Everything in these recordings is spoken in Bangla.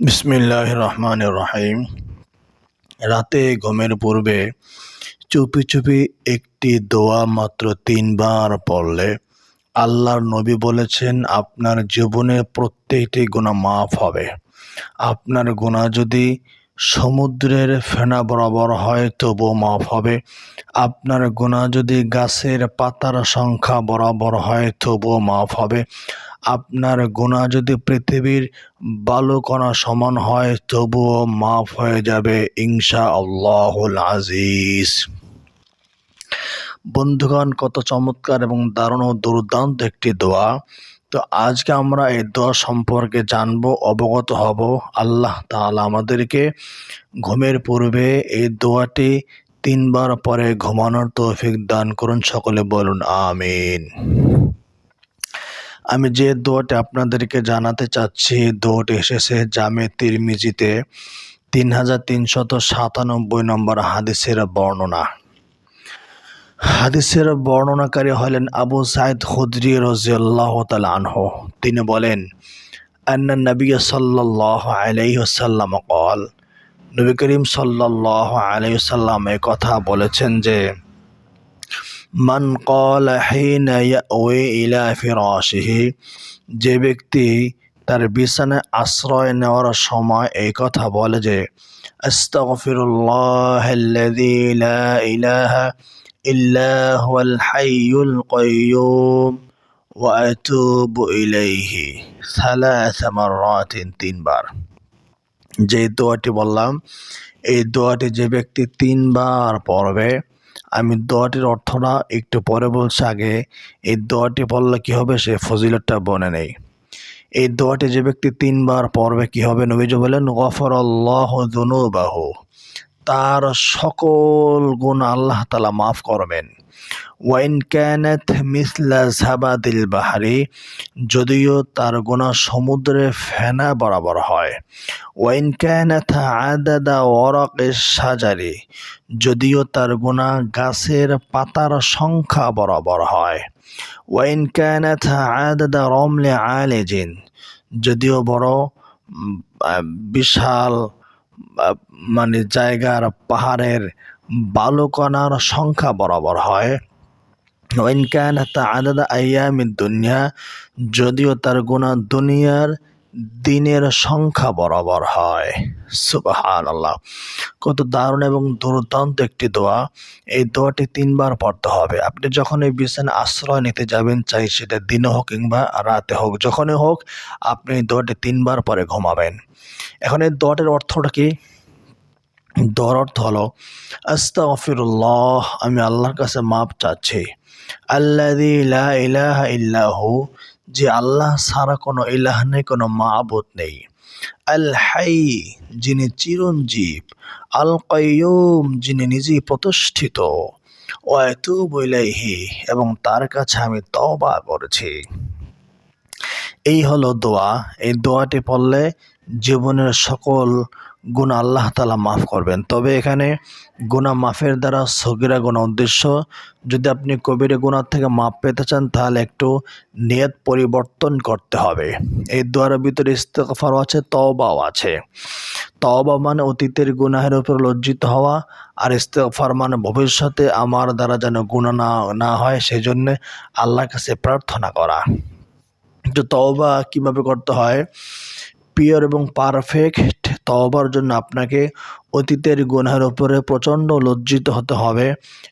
বিসমিল্লাহ রহমান রহিম রাতে ঘুমের পূর্বে চুপি চুপি একটি দোয়া মাত্র তিনবার পড়লে আল্লাহর নবী বলেছেন, আপনার জীবনের প্রত্যেকটি গুণা মাফ হবে। আপনার গুণা যদি সমুদ্রের ফেনা বরাবর হয়, তবুও মাফ হবে। আপনার গুণা যদি গাছের পাতার সংখ্যা বরাবর হয়, তবুও মাফ হবে। আপনার গুণা যদি পৃথিবীর বালুকণা সমান হয়, তবুও মাফ হয়ে যাবে ইনশা আল্লাহুল আজিজ। বন্ধুগণ, কত চমৎকার এবং দারুণ ও দুর্দান্ত একটি দোয়া। তো আজকে আমরা এই দোয়া সম্পর্কে জানব, অবগত হব। আল্লাহ তাআলা আমাদেরকে ঘুমের পূর্বে এই দোয়াটি তিনবার পরে ঘুমানোর তৌফিক দান করুন, সকলে বলুন, আমিন। আমি যে দোট আপনাদেরকে জানাতে চাচ্ছি দোট এসেছে জামে তিরমিজিতে, তিন হাজার তিনশত সাতানব্বই নম্বর হাদিসের বর্ণনা। হাদিসের বর্ণনাকারী হলেন আবু সাইদ খুদ্রি রজিয়াল্লাহ তালানহ তিনি বলেন, আন্না নবী সাল্লাহ আলাইসাল্লাম কল নবী করিম সাল্লাহ আলাইসাল্লাম এ কথা বলেছেন যে মান কল ইলা ফিরাশিহি, যে ব্যক্তি তার বিছানায় আশ্রয় নেওয়ার সময় এই কথা বলে যে তিনবার। যে দোয়াটি বললাম, এই দোয়াটি যে ব্যক্তি তিনবার পড়বে আমি দোয়াটির অর্থটা একটু পরে বলছে আগে, এই দোয়াটি পড়লে কী হবে? সে ফজিলতটা বনে নেই। এই দোয়াটি যে ব্যক্তি তিনবার পড়বে কী হবে নবীজ বলেন গফর আল্লাহ বাহু তার সকল গুণ আল্লাহ তালা মাফ করবেন। ওয়াইন ক্যানাথ মিসলা ঝাবাদিল বাহারি, যদিও তার গোনা সমুদ্রে ফেনা বরাবর হয়। ওয়াইন ক্যানাথ আদাদা ওরকের সাজারি যদিও তার গোনা গাছের পাতার সংখ্যা বরাবর হয়। ওয়াইন ক্যানাথ আদাদা রমলে আলেজিন, যদিও বড় বিশাল মানে জায়গার পাহাড়ের বালুকণার সংখ্যা বরাবর হয়। ওয়াইন কানাত আদাদা আয়ামিন দুনিয়া, যদিও তার গুণা দুনিয়ার দিনের সংখ্যা বরাবর হয়। সুবাহান আল্লাহ কত দারুণ এবং দুর্দান্ত একটি দোয়া। এই দোয়াটি তিনবার পড়তে হবে। আপনি যখন এই বিছানে আশ্রয় নিতে যাবেন, চাই সেটা দিনে হোক কিংবা রাতে হোক, যখনই হোক, আপনি এই দোয়াটি তিনবার পরে ঘুমাবেন। এখন এই দোয়াটির অর্থটা কি? দোয়ার অর্থ হলো, আস্তাগফিরুল্লাহ, আমি আল্লাহর কাছে মাপ চাচ্ছি। আল্লাযী লা ইলাহা ইল্লাহু যে আল্লাহ ছাড়া কোনো ইলাহ নেই, কোনো মাবুদ নেই। আল হাই, যিনি চিরঞ্জীব। আল কাইয়ুম, যিনি নিজেই প্রতিষ্ঠিত। ওয়াতুবু ইলাইহি, এবং তার কাছে আমি তবা করেছি। এই হলো দোয়া। এই দোয়াটি পড়লে জীবনের সকল গুণ আল্লাহ তালা মাফ করবেন। তবে এখানে গুণা মাফের দ্বারা সগিরা গুণা উদ্দেশ্য, যদি আপনি কবিরে গুণার থেকে মাপ পেতে চান, তাহলে একটু নিয়ত পরিবর্তন করতে হবে। এই দোয়ারের ভিতরে ইস্তেকফারও আছে, তওবাও আছে। তওবা মানে অতীতের গুনাহের উপর লজ্জিত হওয়া, আর ইস্তেকফার মানে ভবিষ্যতে আমার দ্বারা যেন গুণা না না হয় সেই জন্যে আল্লাহর কাছে প্রার্থনা করা। তো তওবা কীভাবে করতে হয়? পিওর এবং পারফেক্ট তওবার জন্য আপনাকে অতীতের গুনহার উপরে প্রচণ্ড লজ্জিত হতে হবে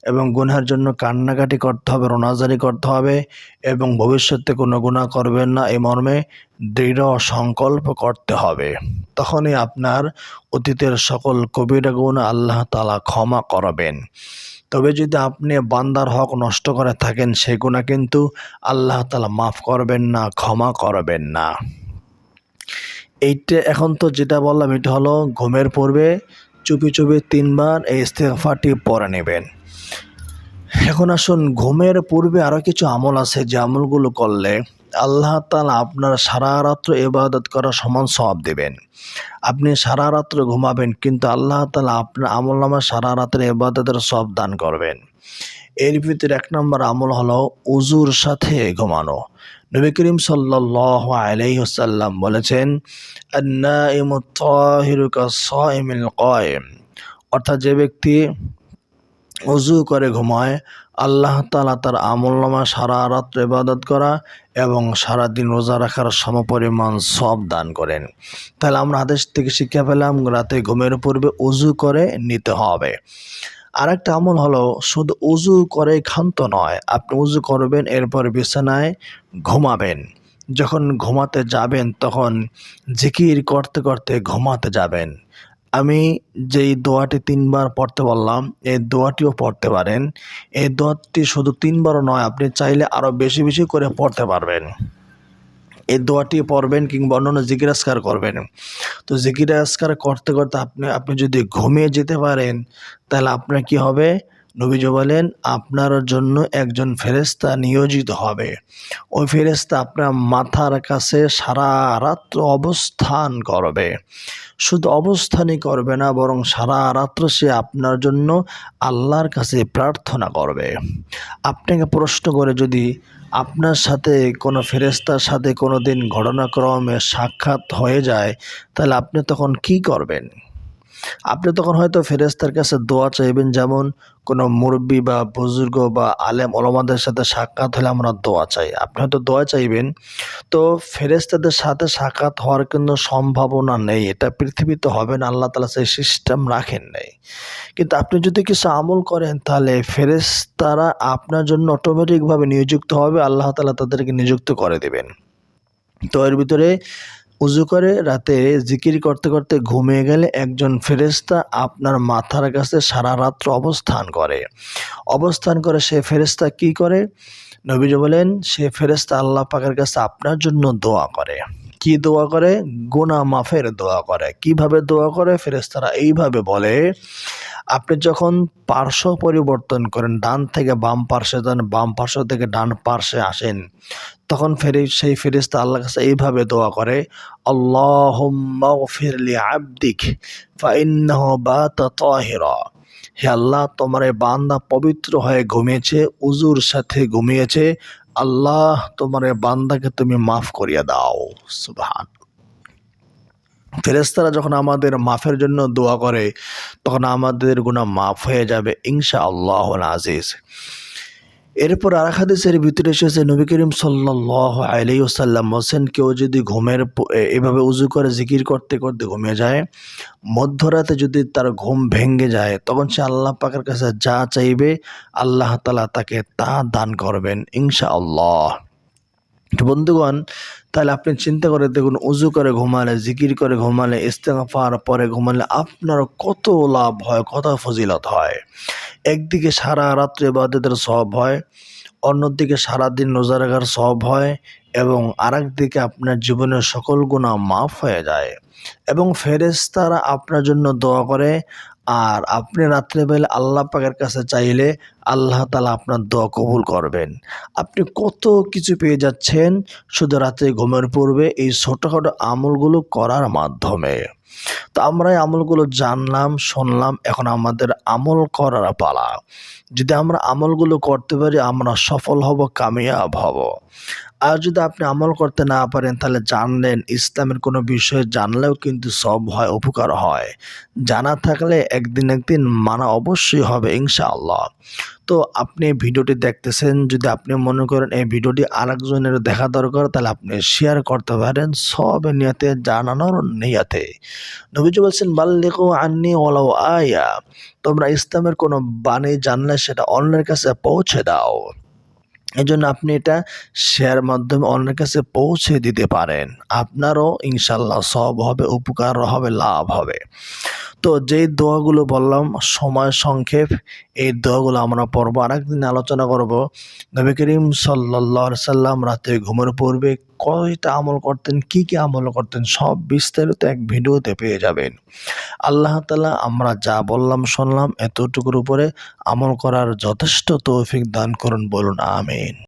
এবং গুনহার জন্য কান্নাকাটি করতে হবে, রোনাজারি করতে হবে এবং ভবিষ্যতে কোনো গুণা করবেন না। এই মর্মে দৃঢ় সংকল্প করতে হবে। তখনই আপনার অতীতের সকল কবিরা গুণ আল্লাহ তালা ক্ষমা করবেন। তবে যদি আপনি বান্দার হক নষ্ট করে থাকেন সেগুনা কিন্তু আল্লাহ তালা মাফ করবেন না, ক্ষমা করবেন না। এইটা এখন তো যেটা বললাম, এটা হলো ঘুমের পূর্বে চুপি চুপি তিনবার এই ইস্তেফাটি পরে নেবেন। এখন আসুন, ঘুমের পূর্বে আরও কিছু আমল আছে যে আমলগুলো করলে আল্লাহ তালা আপনার সারা রাত্র এবাদত করা সমান সব দেবেন। আপনি সারা রাত্র ঘুমাবেন, কিন্তু আল্লাহ তালা আপনার আমল নামা সারা রাত্রে এবাদতের সব দান করবেন। এর ভিতরে এক নম্বর আমল হলো উজুর সাথে ঘুমানো। নবী করিম সাল্লাহ আলাইসাল্লাম বলেছেন অর্থাৎ যে ব্যক্তি অজু করে ঘুমায় আল্লাহ তালা তার আমলনামা সারা রাত্র ইবাদত করা এবং সারাদিন রোজা রাখার সমপরিমাণ সব দান করেন। তাহলে আমরা আদেশ থেকে শিক্ষা পেলাম, রাতে ঘুমের পূর্বে উজু করে নিতে হবে। আর একটা আমল হলো, শুধু উজু করে ক্ষান্ত নয়, আপনি উজু করবেন, এরপর বিছানায় ঘুমাবেন। যখন ঘুমাতে যাবেন, তখন জিকির করতে করতে ঘুমাতে যাবেন। আমি যেই দোয়াটি তিনবার পড়তে বললাম এই দোয়াটিও পড়তে পারেন। এই দোয়াটি শুধু তিনবারও নয়, আপনি চাইলে আরও বেশি বেশি করে পড়তে পারবেন। এই দোয়াটি পড়বেন কিংবা অন্যান্য জিজ্ঞাসকার করবেন। তো জিকিরাস্কার করতে করতে আপনি আপনি যদি ঘুমিয়ে যেতে পারেন, তাহলে আপনার কি হবে? নবীজ বলেন, আপনার জন্য একজন ফেরেস্তা নিয়োজিত হবে। ওই ফেরেস্তা আপনার মাথার কাছে সারা রাত্র অবস্থান করবে। শুধু অবস্থানই করবে না, বরং সারা রাত্র সে আপনার জন্য আল্লাহর কাছে প্রার্থনা করবে। আপনাকে প্রশ্ন করে যদি আপনার সাথে কোনো ফেরেস্তার সাথে কোনো দিন ঘটনাক্রমে সাক্ষাৎ হয়ে যায়, তাহলে আপনি তখন কি করবেন? আপনি তখন হয়তো ফেরেস্তার কাছে দোয়া চাইবেন, যেমন কোনো মুরব্বী বা বুজুর্গ বা আলেম অলমাদের সাথে সাক্ষাৎ হলে আমরা দোয়া চাই। আপনি হয়তো দোয়া চাইবেন। তো ফেরেস্তাদের সাথে সাক্ষাৎ হওয়ার কিন্তু সম্ভাবনা নেই। এটা পৃথিবীতে হবে না, আল্লাহ তালা সেই সিস্টেম রাখেন নেই। কিন্তু আপনি যদি কিছু আমল করেন, তাহলে ফেরেস্তারা আপনার জন্য অটোমেটিকভাবে নিযুক্ত হবে। আল্লাহ তালা তাদেরকে নিযুক্ত করে দেবেন। তো এর ভিতরে উজু করে রাতে জিকির করতে করতে ঘুমিয়ে গেলে একজন ফেরেস্তা আপনার মাথার কাছে সারা রাত্র অবস্থান করে। অবস্থান করে সে ফেরেস্তা কি করে? নবীজ বলেন, সে ফেরেস্তা আল্লাহ পাকের কাছে আপনার জন্য দোয়া করে। কি দোয়া করে? গোনা মাফের দোয়া করে। কীভাবে দোয়া করে? ফেরেস্তারা এইভাবে বলে আপনি যখন পার্শ্ব পরিবর্তন করেন, ডান থেকে বাম পার্শ্বে যান, বাম পার্শ্ব থেকে ডান পার্শ্বে আসেন, তখন ফেরে, সেই ফেরিস্তা আল্লাহ কাছে এইভাবে দোয়া করে আল্লাহ আবদিক বা হে আল্লাহ, তোমার এই বান্দা পবিত্র হয়ে ঘুমিয়েছে, উজুর সাথে ঘুমিয়েছে। আল্লাহ, তোমার বান্দাকে তুমি মাফ করিয়া দাও। সুবহান। ফেরেস্তারা যখন আমাদের মাফের জন্য দোয়া করে, তখন আমাদের গুণা মাফ হয়ে যাবে ইনশা আল্লাহ আজিজ এরপর আর হাদিসের ভিতরে এসেছে, নবী করিম সাল্লাহ আলাই ওসাল্লাম হোসেন কেউ যদি ঘুমের এভাবে উজু করে, জিকির করতে করতে ঘুমিয়ে যায়, মধ্যরাতে যদি তার ঘুম ভেঙে যায়, তখন সে আল্লাহ পাকের কাছে যা চাইবে, আল্লাহ তালা তাকে তা দান করবেন ইনশা আল্লাহ বন্ধুগণ, তাহলে আপনি চিন্তা করে দেখুন, উজু করে ঘুমালে, জিকির করে ঘুমালে ইস্তেফার পরে ঘুমালে আপনার কত লাভ হয়, কত ফজিলত হয়। একদিকে সারা রাত্রে বাদেদের সব হয়, অন্যদিকে সারাদিন রোজা রাখার সব হয় এবং আরেক দিকে আপনার জীবনের সকল গুণা মাফ হয়ে যায়। এবং ফেরেস্তারা আপনার জন্য দোয়া করে আর আপনি রাত্রেবেলা আল্লাহ পাকের কাছে চাইলে আল্লাহ তালা আপনার দোয়া কবুল করবেন। আপনি কত কিছু পেয়ে যাচ্ছেন শুধু রাতে ঘুমের পূর্বে এই ছোটোখাটো আমলগুলো করার মাধ্যমে। তো আমরা এই আমলগুলো জানলাম, শুনলাম, এখন আমাদের আমল করার পালা। যদি আমরা আমলগুলো করতে পারি, আমরা সফল হব, কামিয়াব হব। আর যদি আপনি আমল করতে না পারেন, তাহলে জানলেন ইসলামের কোনো বিষয়ে জানলেও কিন্তু সব হয়, উপকার হয়। জানা থাকলে একদিন একদিন মানা অবশ্যই হবে, ইনশাআল্লাহ। তো আপনি ভিডিওটি দেখতেছেন, যদি আপনি মনে করেন এই ভিডিওটি আরেকজনের দেখা দরকার, তাহলে আপনি শেয়ার করতে পারেন সব নিয়াতে, জানানোর নিয়াতে। নবীজ বলছেন বাল্লিকু আন্নি ওলাও আয়া। তোমরা ইসলামের কোনো বাণী জানলে সেটা অন্যের কাছে পৌঁছে দাও। এই জন্য আপনি এটা শেয়ার মাধ্যমে অন্যের কাছে পৌঁছে দিতে পারেন। আপনারও ইনশাল্লাহ সব হবে, উপকার হবে, লাভ হবে। তো যেই দোয়াগুলো বললাম, সময় সংক্ষেপ, এই দোয়াগুলো আমরা পড়ব। আরেকদিন আলোচনা করব, নবী করিম সাল্লা সাল্লাম রাতে ঘুমের পূর্বে কয়টা আমল করতেন, কি কি আমল করতেন, সব বিস্তারিত এক ভিডিওতে পেয়ে যাবেন। আল্লাহ তালা আমরা যা বললাম, শুনলাম, এতটুকুর উপরে আমল করার যথেষ্ট তৌফিক দান করুন বলুন, আমিন।